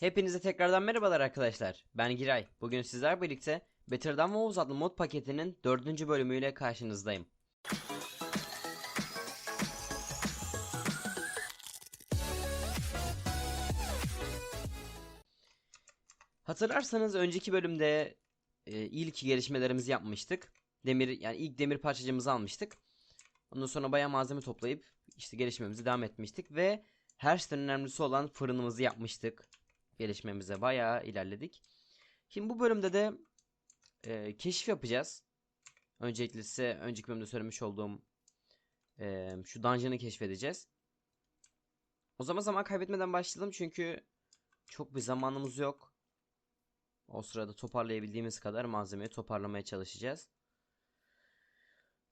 Hepinize tekrardan merhabalar arkadaşlar. Ben Giray. Bugün sizler birlikte Better Than Wolves adlı mod paketinin 4. bölümüyle karşınızdayım. Hatırlarsanız önceki bölümde e, ilk gelişmelerimizi yapmıştık. Demir yani ilk demir parçacığımızı almıştık. Ondan sonra bayağı malzeme toplayıp işte gelişmemizi devam etmiştik ve her şeyden önemlisi olan fırınımızı yapmıştık gelişmemize bayağı ilerledik. Şimdi bu bölümde de e, keşif yapacağız. Öncelikle size önceki bölümde söylemiş olduğum e, şu dungeon'ı keşfedeceğiz. O zaman zaman kaybetmeden başlayalım çünkü çok bir zamanımız yok. O sırada toparlayabildiğimiz kadar malzemeyi toparlamaya çalışacağız.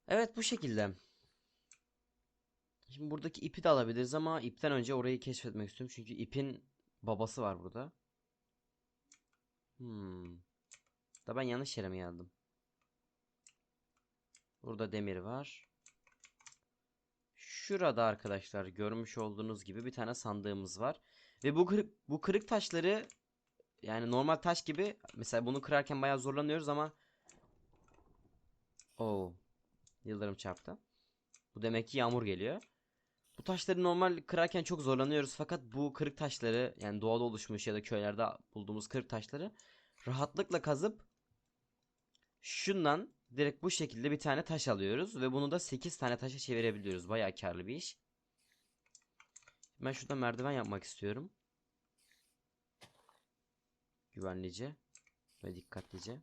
Evet bu şekilde. Şimdi buradaki ipi de alabiliriz ama ipten önce orayı keşfetmek istiyorum. Çünkü ipin babası var burada. Hmm. Da ben yanlış yere mi geldim? Burada demir var. Şurada arkadaşlar görmüş olduğunuz gibi bir tane sandığımız var. Ve bu kırık, bu kırık taşları yani normal taş gibi mesela bunu kırarken bayağı zorlanıyoruz ama Oo. Yıldırım çarptı. Bu demek ki yağmur geliyor. Bu taşları normal kırarken çok zorlanıyoruz fakat bu kırık taşları yani doğada oluşmuş ya da köylerde bulduğumuz kırık taşları rahatlıkla kazıp şundan direkt bu şekilde bir tane taş alıyoruz ve bunu da 8 tane taşa çevirebiliyoruz. Bayağı karlı bir iş. Ben şurada merdiven yapmak istiyorum. Güvenlice ve dikkatlice.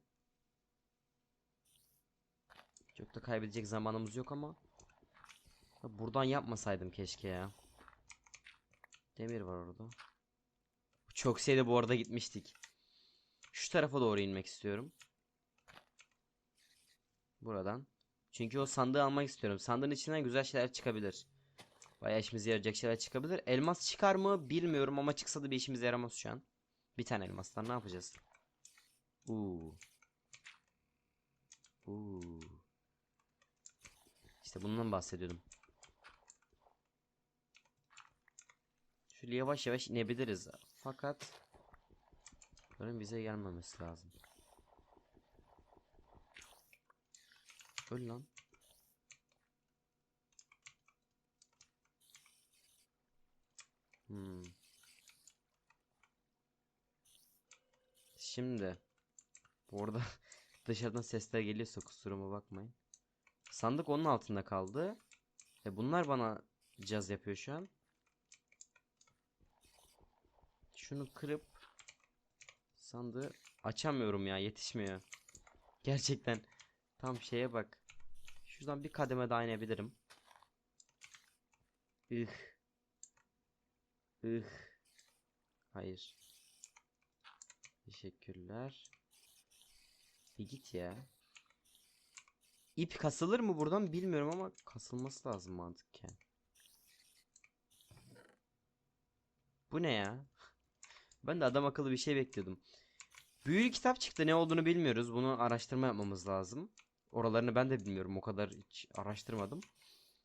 Çok da kaybedecek zamanımız yok ama Buradan yapmasaydım keşke ya. Demir var orada. Çok şeyde bu arada gitmiştik. Şu tarafa doğru inmek istiyorum. Buradan. Çünkü o sandığı almak istiyorum. Sandığın içinden güzel şeyler çıkabilir. Bayağı işimize yarayacak şeyler çıkabilir. Elmas çıkar mı bilmiyorum ama çıksa da bir işimize yaramaz şu an. Bir tane elmastan ne yapacağız? Uuu. Uuu. İşte bundan bahsediyordum. Şöyle yavaş yavaş inebiliriz. Fakat bunun bize gelmemesi lazım. Öl lan. Hmm. Şimdi bu arada dışarıdan sesler geliyorsa kusuruma bakmayın. Sandık onun altında kaldı. E bunlar bana caz yapıyor şu an. Şunu kırıp sandığı açamıyorum ya yetişmiyor. Gerçekten tam şeye bak. Şuradan bir kademe daha inebilirim. Ih. Ih. Hayır. Teşekkürler. Bir git ya. İp kasılır mı buradan bilmiyorum ama kasılması lazım mantıkken. Bu ne ya? Ben de adam akıllı bir şey bekliyordum. Büyülü kitap çıktı ne olduğunu bilmiyoruz. Bunu araştırma yapmamız lazım. Oralarını ben de bilmiyorum o kadar hiç araştırmadım.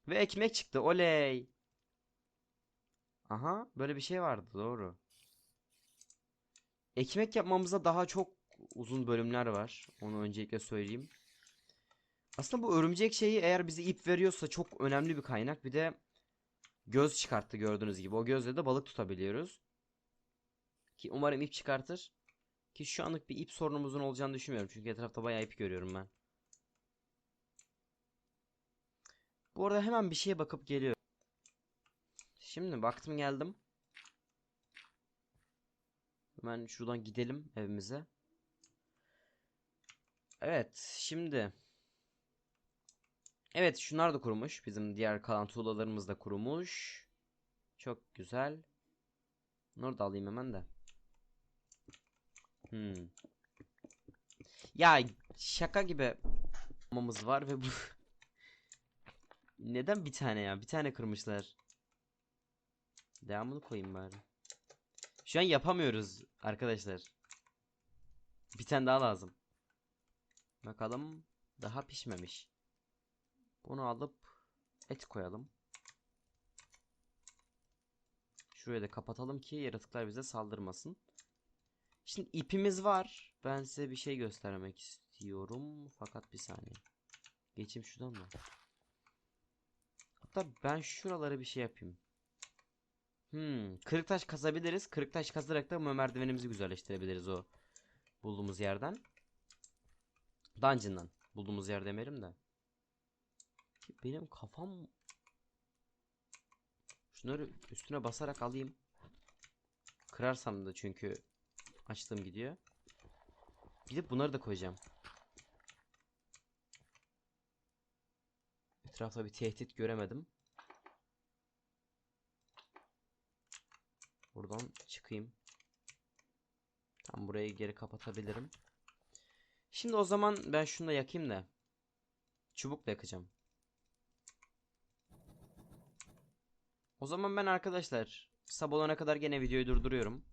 Ve ekmek çıktı oley. Aha böyle bir şey vardı doğru. Ekmek yapmamıza daha çok uzun bölümler var. Onu öncelikle söyleyeyim. Aslında bu örümcek şeyi eğer bize ip veriyorsa çok önemli bir kaynak. Bir de göz çıkarttı gördüğünüz gibi. O gözle de balık tutabiliyoruz. Ki umarım ip çıkartır. Ki şu anlık bir ip sorunumuzun olacağını düşünmüyorum. Çünkü etrafta bayağı ip görüyorum ben. Bu arada hemen bir şeye bakıp geliyorum. Şimdi baktım geldim. Hemen şuradan gidelim evimize. Evet şimdi. Evet şunlar da kurumuş. Bizim diğer kalan tuğlalarımız da kurumuş. Çok güzel. Bunları da alayım hemen de. Hmm. Ya şaka gibi olmamız var ve bu neden bir tane ya? Bir tane kırmışlar. Devamını koyayım bari. Şu an yapamıyoruz arkadaşlar. Bir tane daha lazım. Bakalım daha pişmemiş. Bunu alıp et koyalım. Şuraya da kapatalım ki yaratıklar bize saldırmasın. Şimdi ipimiz var. Ben size bir şey göstermek istiyorum. Fakat bir saniye. Geçeyim şuradan mı? Hatta ben şuralara bir şey yapayım. Hmm, kırık taş kazabiliriz. Kırık taş kazarak da merdivenimizi güzelleştirebiliriz o bulduğumuz yerden. Dungeon'dan. Bulduğumuz yer demeyelim de. Benim kafam Şunları üstüne basarak alayım. Kırarsam da çünkü açtığım gidiyor. Gidip bunları da koyacağım. Etrafta bir tehdit göremedim. Buradan çıkayım. Tam burayı geri kapatabilirim. Şimdi o zaman ben şunu da yakayım da. Çubukla yakacağım. O zaman ben arkadaşlar sabah olana kadar gene videoyu durduruyorum.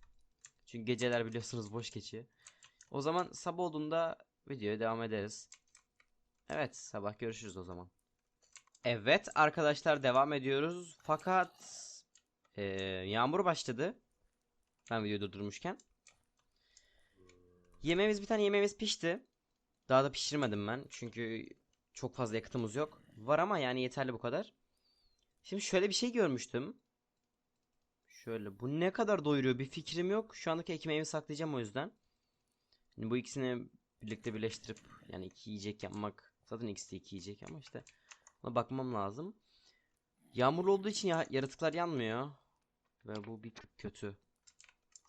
Çünkü geceler biliyorsunuz boş geçiyor. O zaman sabah olduğunda videoya devam ederiz. Evet sabah görüşürüz o zaman. Evet arkadaşlar devam ediyoruz. Fakat eee, yağmur başladı. Ben videoyu durdurmuşken. Yemeğimiz bir tane yemeğimiz pişti. Daha da pişirmedim ben. Çünkü çok fazla yakıtımız yok. Var ama yani yeterli bu kadar. Şimdi şöyle bir şey görmüştüm. Şöyle bu ne kadar doyuruyor bir fikrim yok. Şu andaki ekmeğimi saklayacağım o yüzden. Şimdi bu ikisini birlikte birleştirip yani iki yiyecek yapmak. Zaten ikisi de iki yiyecek ama işte ona bakmam lazım. Yağmurlu olduğu için ya- yaratıklar yanmıyor. Ve bu bir kötü.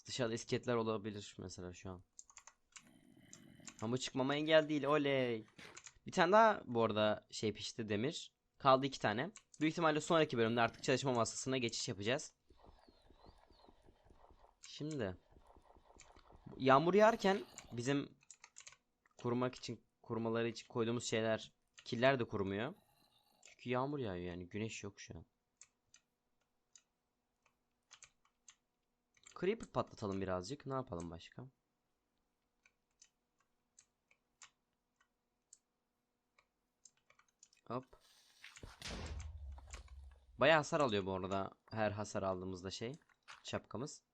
Dışarıda iskeletler olabilir mesela şu an. Ama çıkmama engel değil oley. Bir tane daha bu arada şey pişti demir. Kaldı iki tane. Büyük ihtimalle sonraki bölümde artık çalışma masasına geçiş yapacağız. Şimdi yağmur yağarken bizim kurumak için kurumaları için koyduğumuz şeyler killer de kurumuyor. Çünkü yağmur yağıyor yani güneş yok şu an. Creeper patlatalım birazcık. Ne yapalım başka? Hop. Bayağı hasar alıyor bu arada her hasar aldığımızda şey şapkamız.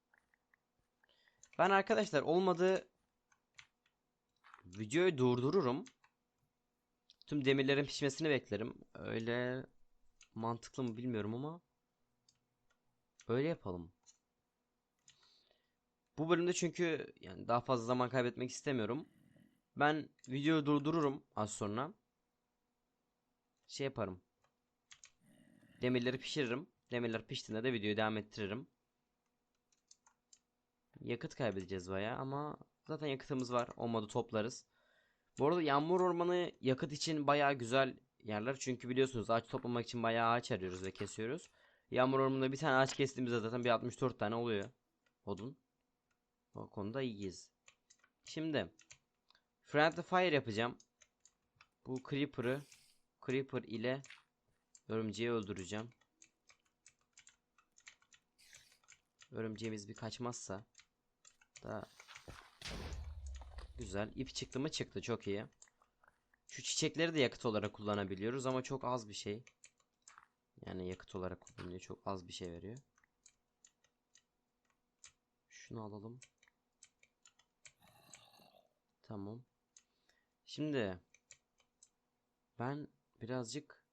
Ben arkadaşlar olmadı videoyu durdururum. Tüm demirlerin pişmesini beklerim. Öyle mantıklı mı bilmiyorum ama öyle yapalım. Bu bölümde çünkü yani daha fazla zaman kaybetmek istemiyorum. Ben videoyu durdururum az sonra. Şey yaparım. Demirleri pişiririm. Demirler piştiğinde de videoyu devam ettiririm. Yakıt kaybedeceğiz baya ama zaten yakıtımız var. Olmadı toplarız. Bu arada yağmur ormanı yakıt için baya güzel yerler. Çünkü biliyorsunuz ağaç toplamak için bayağı ağaç arıyoruz ve kesiyoruz. Yağmur ormanında bir tane ağaç kestiğimizde zaten bir 64 tane oluyor. Odun. O konuda iyiyiz. Şimdi Friendly Fire yapacağım. Bu Creeper'ı Creeper ile örümceği öldüreceğim. Örümceğimiz bir kaçmazsa da güzel. İp çıktı mı çıktı çok iyi. Şu çiçekleri de yakıt olarak kullanabiliyoruz ama çok az bir şey. Yani yakıt olarak kullanılıyor. Çok az bir şey veriyor. Şunu alalım. Tamam. Şimdi ben birazcık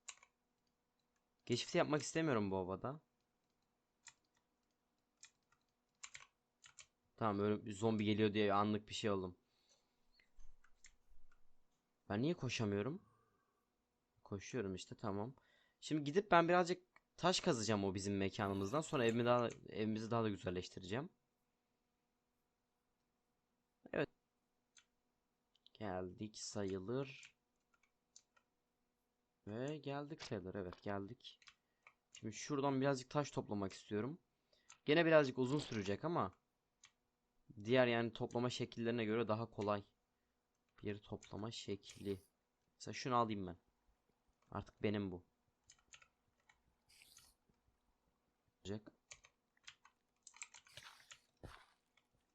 keşifte yapmak istemiyorum bu ovada. Tamam öyle bir zombi geliyor diye anlık bir şey oldum. Ben niye koşamıyorum? Koşuyorum işte tamam. Şimdi gidip ben birazcık taş kazacağım o bizim mekanımızdan. Sonra evimi daha evimizi daha da güzelleştireceğim. Evet. Geldik sayılır. Ve geldik sayılır. Evet geldik. Şimdi şuradan birazcık taş toplamak istiyorum. Gene birazcık uzun sürecek ama diğer yani toplama şekillerine göre daha kolay bir toplama şekli. Mesela şunu alayım ben. Artık benim bu. Olacak.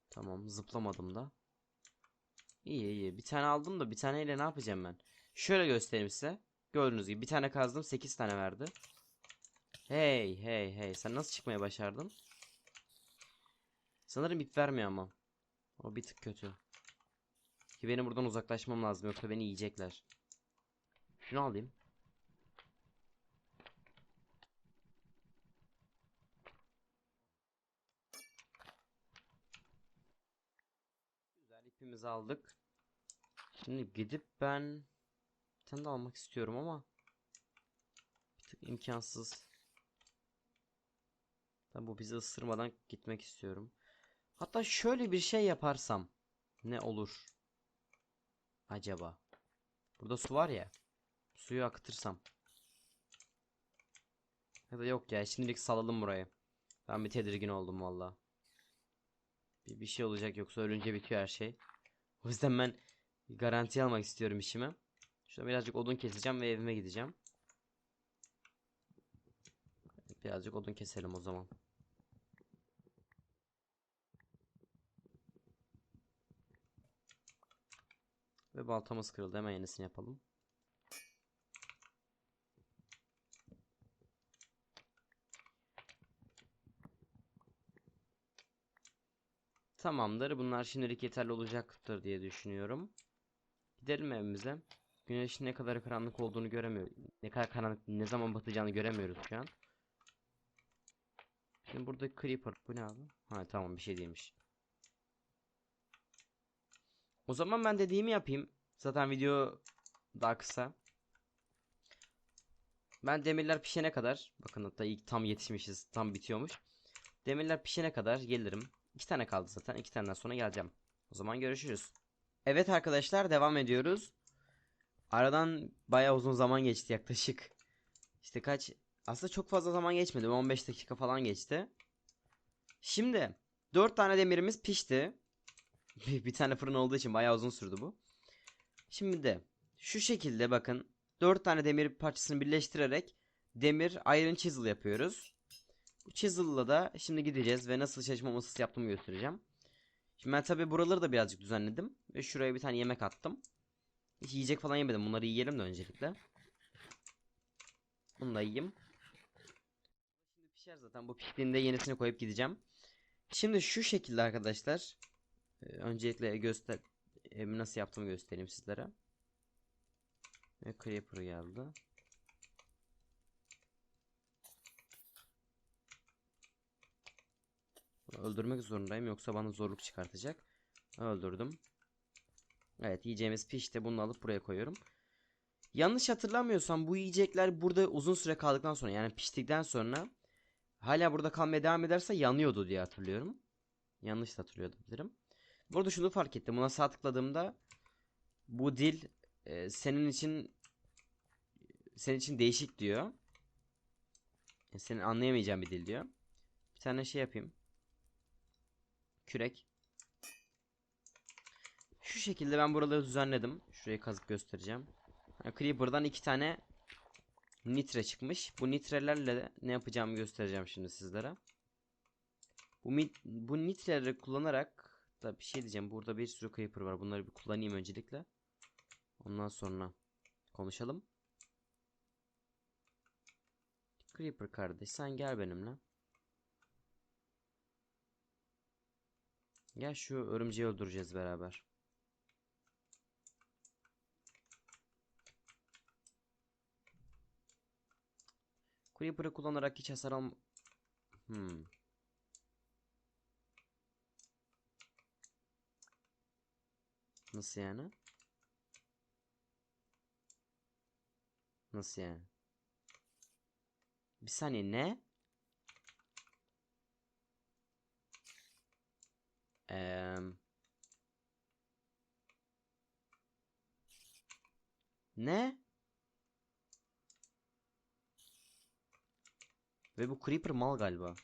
Tamam zıplamadım da. İyi iyi. Bir tane aldım da bir taneyle ne yapacağım ben? Şöyle göstereyim size. Gördüğünüz gibi bir tane kazdım 8 tane verdi. Hey hey hey sen nasıl çıkmaya başardın? Sanırım ip vermiyor ama. O bir tık kötü. Ki benim buradan uzaklaşmam lazım yoksa beni yiyecekler. Şunu alayım. Güzel ipimizi aldık. Şimdi gidip ben bir tane de almak istiyorum ama bir tık imkansız. Tabi bu bizi ısırmadan gitmek istiyorum. Hatta şöyle bir şey yaparsam ne olur? Acaba? Burada su var ya. Suyu akıtırsam. Ya da yok ya şimdilik salalım burayı. Ben bir tedirgin oldum valla. Bir, bir şey olacak yoksa ölünce bitiyor her şey. O yüzden ben garanti almak istiyorum işimi. Şurada birazcık odun keseceğim ve evime gideceğim. Birazcık odun keselim o zaman. Ve baltamız kırıldı. Hemen yenisini yapalım. Tamamdır. Bunlar şimdilik yeterli olacaktır diye düşünüyorum. Gidelim evimize. Güneşin ne kadar karanlık olduğunu göremiyoruz. Ne kadar karanlık, ne zaman batacağını göremiyoruz şu an. Şimdi burada creeper. Bu ne abi? Ha tamam bir şey değilmiş. O zaman ben dediğimi yapayım. Zaten video daha kısa. Ben demirler pişene kadar bakın hatta ilk tam yetişmişiz. Tam bitiyormuş. Demirler pişene kadar gelirim. İki tane kaldı zaten. İki taneden sonra geleceğim. O zaman görüşürüz. Evet arkadaşlar devam ediyoruz. Aradan bayağı uzun zaman geçti yaklaşık. İşte kaç aslında çok fazla zaman geçmedi. 15 dakika falan geçti. Şimdi 4 tane demirimiz pişti. Bir, bir tane fırın olduğu için bayağı uzun sürdü bu. Şimdi de şu şekilde bakın 4 tane demir parçasını birleştirerek demir iron chisel yapıyoruz. Bu chisel'la da şimdi gideceğiz ve nasıl çalışma masası yaptığımı göstereceğim. Şimdi ben tabi buraları da birazcık düzenledim ve şuraya bir tane yemek attım. Hiç yiyecek falan yemedim. Bunları yiyelim de öncelikle. Bunu da yiyeyim. Şimdi pişer zaten. Bu piştiğinde yenisini koyup gideceğim. Şimdi şu şekilde arkadaşlar. Ee, öncelikle göster evimi nasıl yaptığımı göstereyim sizlere. Ve creeper geldi. Öldürmek zorundayım yoksa bana zorluk çıkartacak. Öldürdüm. Evet yiyeceğimiz pişti. Bunu alıp buraya koyuyorum. Yanlış hatırlamıyorsam bu yiyecekler burada uzun süre kaldıktan sonra yani piştikten sonra hala burada kalmaya devam ederse yanıyordu diye hatırlıyorum. Yanlış hatırlıyordum. Burada şunu fark ettim. Buna sağ tıkladığımda bu dil e, senin için senin için değişik diyor. E, senin anlayamayacağın bir dil diyor. Bir tane şey yapayım. Kürek. Şu şekilde ben buraları düzenledim. Şurayı kazıp göstereceğim. Yani Creeper'dan iki tane nitre çıkmış. Bu nitrelerle ne yapacağımı göstereceğim şimdi sizlere. Bu, bu nitreleri kullanarak da bir şey diyeceğim. Burada bir sürü Creeper var. Bunları bir kullanayım öncelikle. Ondan sonra konuşalım. Creeper kardeş sen gel benimle. Gel şu örümceği öldüreceğiz beraber. Creeper'ı kullanarak hiç hasar alm... Hmm. Nasıl yani? Nasıl yani? Bir saniye ne? Eee... Ne? Ve bu Creeper mal galiba.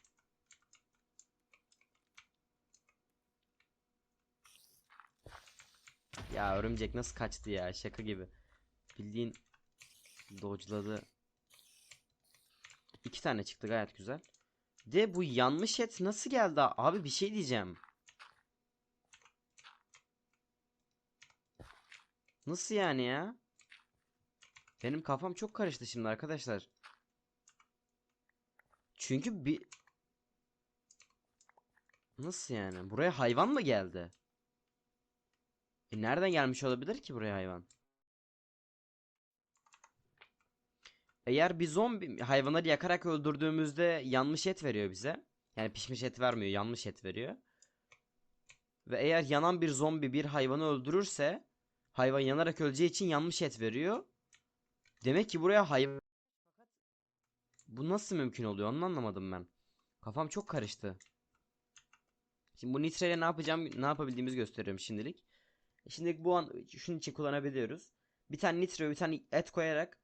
Ya örümcek nasıl kaçtı ya şaka gibi. Bildiğin dodge'ladı. İki tane çıktı gayet güzel. De bu yanmış et nasıl geldi abi bir şey diyeceğim. Nasıl yani ya? Benim kafam çok karıştı şimdi arkadaşlar. Çünkü bir... Nasıl yani? Buraya hayvan mı geldi? E nereden gelmiş olabilir ki buraya hayvan? Eğer bir zombi hayvanları yakarak öldürdüğümüzde yanmış et veriyor bize. Yani pişmiş et vermiyor, yanmış et veriyor. Ve eğer yanan bir zombi bir hayvanı öldürürse hayvan yanarak öleceği için yanmış et veriyor. Demek ki buraya hayvan Bu nasıl mümkün oluyor? Onu anlamadım ben. Kafam çok karıştı. Şimdi bu nitreyle ne yapacağım, ne yapabildiğimizi gösteriyorum şimdilik. Şimdilik bu an şunun için kullanabiliyoruz. Bir tane nitre, bir tane et koyarak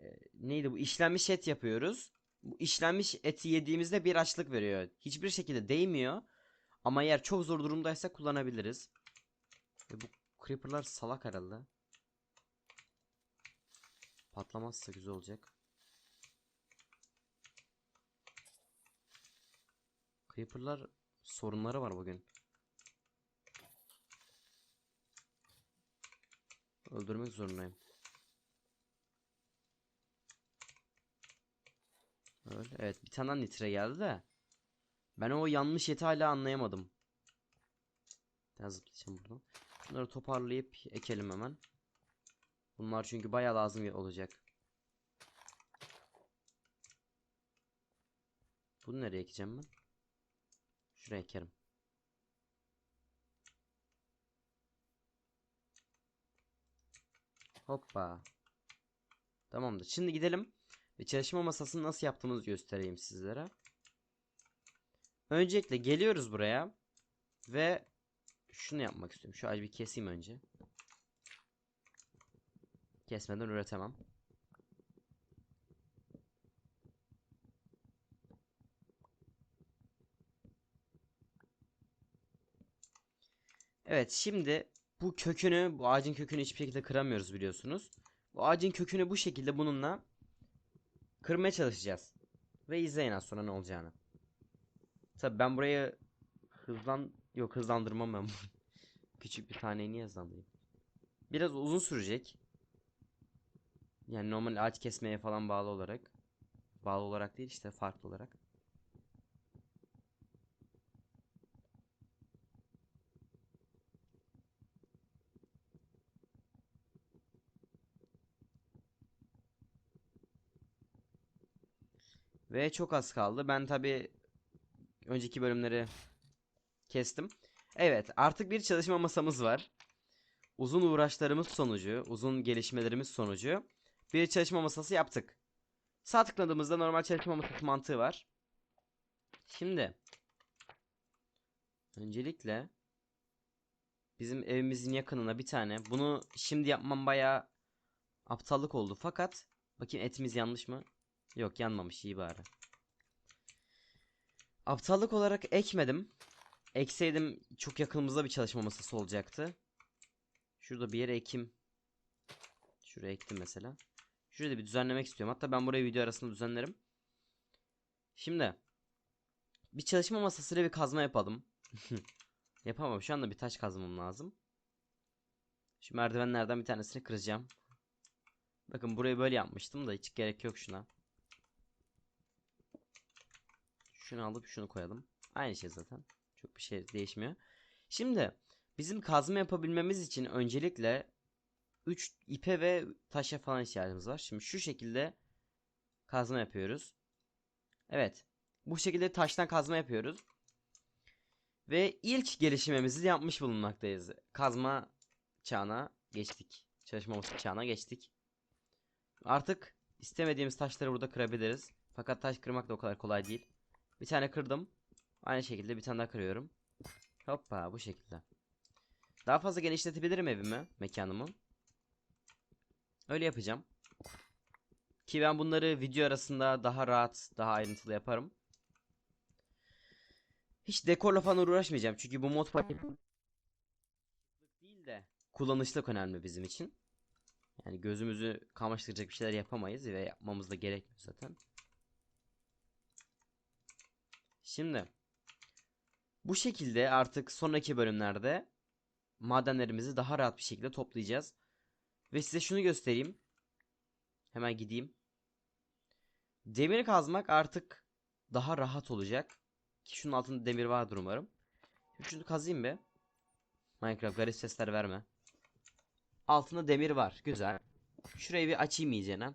e, neydi bu? İşlenmiş et yapıyoruz. Bu işlenmiş eti yediğimizde bir açlık veriyor. Hiçbir şekilde değmiyor. Ama eğer çok zor durumdaysa kullanabiliriz. Ve bu creeper'lar salak herhalde. Patlamazsa güzel olacak. Creeper'lar sorunları var bugün. Öldürmek zorundayım. Öyle. Evet bir tane nitre geldi de. Ben o yanlış eti hala anlayamadım. Biraz zıplayacağım buradan. Bunları toparlayıp ekelim hemen. Bunlar çünkü bayağı lazım olacak. Bunu nereye ekeceğim ben? Şuraya ekerim. Hoppa. Tamamdır. Şimdi gidelim. Ve çalışma masasını nasıl yaptığımızı göstereyim sizlere. Öncelikle geliyoruz buraya. Ve şunu yapmak istiyorum. Şu ağacı bir keseyim önce. Kesmeden üretemem. Evet şimdi bu kökünü bu ağacın kökünü hiçbir şekilde kıramıyoruz biliyorsunuz. Bu ağacın kökünü bu şekilde bununla kırmaya çalışacağız. Ve izleyin az sonra ne olacağını. Tabi ben burayı hızlan yok hızlandırmam ben. Küçük bir taneyi niye hızlandırayım? Biraz uzun sürecek. Yani normal ağaç kesmeye falan bağlı olarak. Bağlı olarak değil işte farklı olarak. Ve çok az kaldı. Ben tabi önceki bölümleri kestim. Evet artık bir çalışma masamız var. Uzun uğraşlarımız sonucu, uzun gelişmelerimiz sonucu bir çalışma masası yaptık. Sağ tıkladığımızda normal çalışma masası mantığı var. Şimdi öncelikle bizim evimizin yakınına bir tane bunu şimdi yapmam bayağı aptallık oldu fakat bakayım etimiz yanlış mı? Yok yanmamış iyi bari. Aptallık olarak ekmedim. Ekseydim çok yakınımızda bir çalışma masası olacaktı. Şurada bir yere ekim. Şuraya ektim mesela. Şurada bir düzenlemek istiyorum. Hatta ben burayı video arasında düzenlerim. Şimdi bir çalışma masasıyla bir kazma yapalım. Yapamam. Şu anda bir taş kazmam lazım. Şu merdivenlerden bir tanesini kıracağım. Bakın burayı böyle yapmıştım da hiç gerek yok şuna. Şunu alıp şunu koyalım. Aynı şey zaten. Çok bir şey değişmiyor. Şimdi bizim kazma yapabilmemiz için öncelikle 3 ipe ve taşa falan ihtiyacımız var. Şimdi şu şekilde kazma yapıyoruz. Evet. Bu şekilde taştan kazma yapıyoruz. Ve ilk gelişimimizi yapmış bulunmaktayız. Kazma çağına geçtik. Çalışma çağına geçtik. Artık istemediğimiz taşları burada kırabiliriz. Fakat taş kırmak da o kadar kolay değil. Bir tane kırdım. Aynı şekilde bir tane daha kırıyorum. Hoppa bu şekilde. Daha fazla genişletebilirim evimi, mekanımı. Öyle yapacağım. Ki ben bunları video arasında daha rahat, daha ayrıntılı yaparım. Hiç dekorla falan uğraşmayacağım. Çünkü bu mod paket değil de kullanışlık önemli bizim için. Yani gözümüzü kamaştıracak bir şeyler yapamayız ve yapmamız da gerekmiyor zaten. Şimdi bu şekilde artık sonraki bölümlerde madenlerimizi daha rahat bir şekilde toplayacağız. Ve size şunu göstereyim. Hemen gideyim. Demir kazmak artık daha rahat olacak. Ki şunun altında demir vardır umarım. Şunu kazayım be. Minecraft garip sesler verme. Altında demir var. Güzel. Şurayı bir açayım iyicene.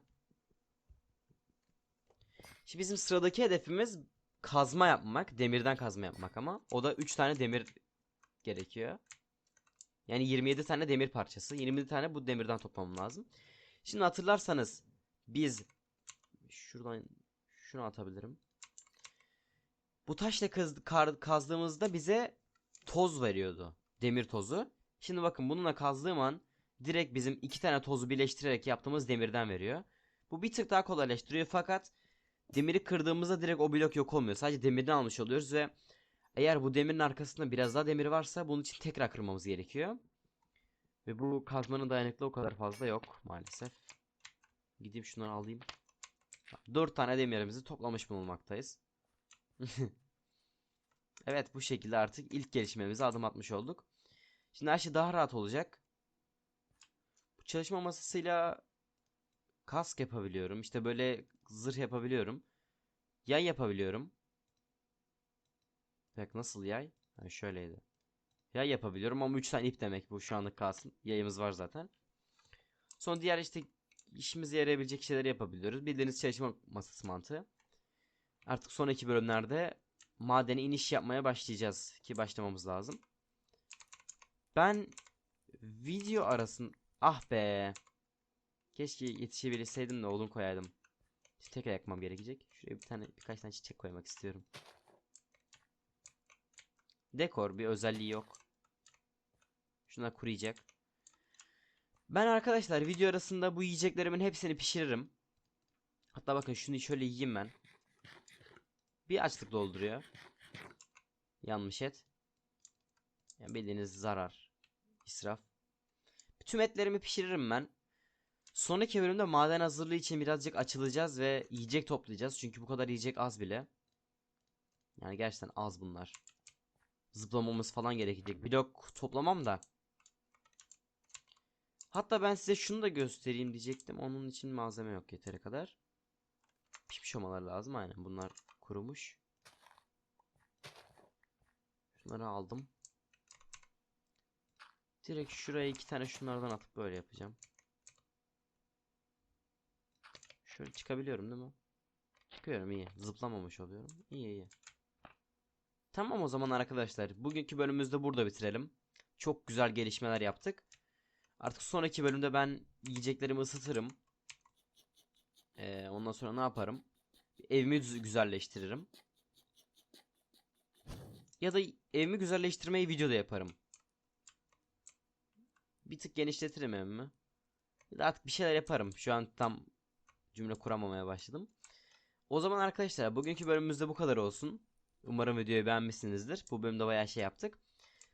Şimdi bizim sıradaki hedefimiz kazma yapmak. Demirden kazma yapmak ama. O da 3 tane demir gerekiyor. Yani 27 tane demir parçası. 27 tane bu demirden toplamam lazım. Şimdi hatırlarsanız biz şuradan şunu atabilirim. Bu taşla kaz, kar- kazdığımızda bize toz veriyordu. Demir tozu. Şimdi bakın bununla kazdığım an direkt bizim iki tane tozu birleştirerek yaptığımız demirden veriyor. Bu bir tık daha kolaylaştırıyor fakat demiri kırdığımızda direkt o blok yok olmuyor. Sadece demirden almış oluyoruz ve eğer bu demirin arkasında biraz daha demir varsa bunun için tekrar kırmamız gerekiyor. Ve bu kazmanın dayanıklı o kadar fazla yok maalesef. Gideyim şunları alayım. 4 tane demirimizi toplamış bulunmaktayız. evet bu şekilde artık ilk gelişmemize adım atmış olduk. Şimdi her şey daha rahat olacak. Bu çalışma masasıyla kask yapabiliyorum. İşte böyle zırh yapabiliyorum. Yay yapabiliyorum. Bak nasıl yay? Ha, şöyleydi. Yay yapabiliyorum ama 3 tane ip demek bu şu anlık kalsın. Yayımız var zaten. Sonra diğer işte işimize yarayabilecek şeyleri yapabiliyoruz. Bildiğiniz çalışma masası mantığı. Artık sonraki bölümlerde madene iniş yapmaya başlayacağız ki başlamamız lazım. Ben video arasın ah be. Keşke yetişebilseydim de odun koyaydım. İşte tekrar yakmam gerekecek. Şuraya bir tane birkaç tane çiçek koymak istiyorum. Dekor bir özelliği yok. Şuna kuruyacak. Ben arkadaşlar video arasında bu yiyeceklerimin hepsini pişiririm. Hatta bakın şunu şöyle yiyeyim ben. Bir açlık dolduruyor. Yanmış et. Yani bildiğiniz zarar. israf. Tüm etlerimi pişiririm ben. Sonraki bölümde maden hazırlığı için birazcık açılacağız ve yiyecek toplayacağız. Çünkü bu kadar yiyecek az bile. Yani gerçekten az bunlar. Zıplamamız falan gerekecek. Blok toplamam da. Hatta ben size şunu da göstereyim diyecektim. Onun için malzeme yok yeteri kadar. Pişmiş olmaları lazım. Aynen bunlar kurumuş. Şunları aldım. Direkt şuraya iki tane şunlardan atıp böyle yapacağım. Şöyle çıkabiliyorum değil mi? Çıkıyorum iyi. Zıplamamış oluyorum. İyi iyi. Tamam o zaman arkadaşlar. Bugünkü bölümümüzde burada bitirelim. Çok güzel gelişmeler yaptık. Artık sonraki bölümde ben yiyeceklerimi ısıtırım. Ee, ondan sonra ne yaparım? Evimi güzelleştiririm. Ya da evimi güzelleştirmeyi videoda yaparım. Bir tık genişletirim evimi. Ya da artık bir şeyler yaparım. Şu an tam cümle kuramamaya başladım. O zaman arkadaşlar bugünkü bölümümüzde bu kadar olsun. Umarım videoyu beğenmişsinizdir. Bu bölümde bayağı şey yaptık.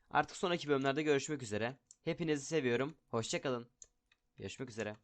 Artık sonraki bölümlerde görüşmek üzere. Hepinizi seviyorum. Hoşçakalın. Görüşmek üzere.